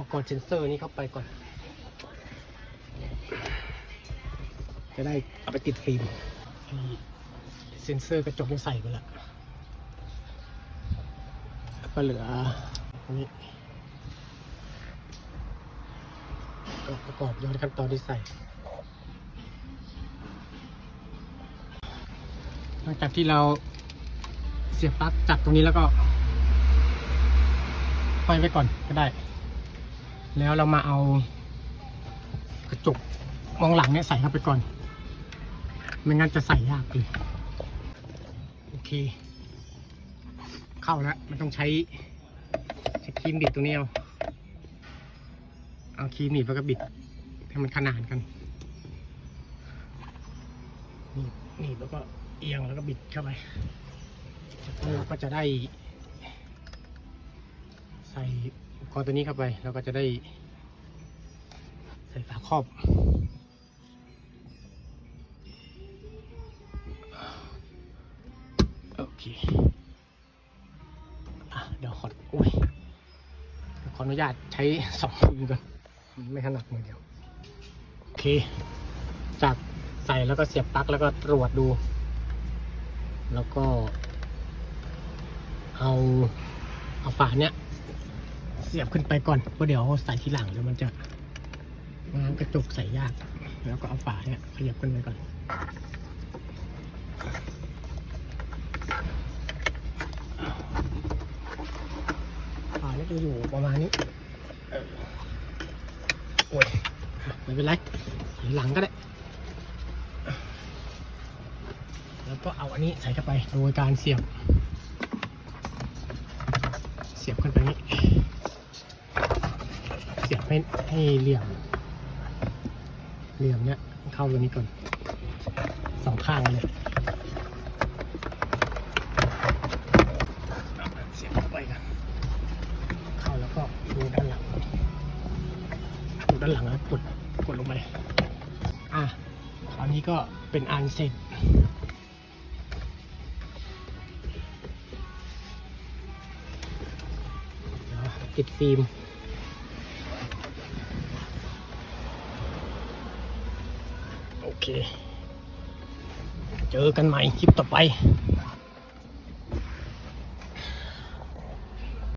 ปกรณ์เซนเซอร์นี้เข้าไปก่อน จะได้เอาไปติดฟิล์มเซนเซอร์กระจกนี่ใส่ไปแล้วแล้วก็เหลือนนี้ก็ประกอบย้อนขั้นตอนที่ใส่หลังจากที่เราเสียบปลั๊กจากตรงนี้แล้วก็ปล่อยไว้ก่อนก็ได้ แล้วเรามาเอากระจกมองหลังเนี่ยใส่เข้าไปก่อน ไม่งั้นจะใส่ยากเลยโอเค เข้าแล้วมันต้องใช้ใช้ครีมบิดตรงนี้เอาเอาครีมหนีบแล้วก็บิดให้มันขนานกันนี่นีบแล้วก็เอียงแล้วก็บิดเข้าไปแล้วเราก็จะได้ ใส่ อุปกรณ์ตัวนี้เข้าไปแล้วก็จะได้ใส่ฝาครอบโอเคอะเดี๋ยวขออุ้ยเดี๋ยวขออนุญาตใช้สองมือก่อนไม่ถนัดมือเดียวโอเค จากใส่แล้วก็เสียบปลั๊กแล้วก็ตรวจดู แล้วก็ เอาเอาฝาเนี้ย เสียบขึ้นไปก่อนเพราะเดี๋ยวใส่ทีหลังเดี๋ยวมันจะงานกระจกใส่ยาก แล้วก็เอาฝาเนี่ยขยับขึ้นไปก่อนฝาเนี่ยจะอยู่ประมาณนี้โอ้ยไม่เป็นไรหลังก็ได้แล้วก็เอาอันนี้ใส่เข้าไปโดยการเสียบ เสียบขึ้นไปนี้ ให้ให้เหลี่ยม เหลี่ยมเนี้ยเข้าตัวนี้ก่อนสองข้างเลยเสียบเข้าไปกันเข้าแล้วก็ดูด้านหลังดูด้านหลังแล้วกดกดลงไปอะคราวนี้ก็เป็นอันเสร็จเดี๋ยวติดฟิล์ม โอเค เจอกันใหม่คลิปต่อไป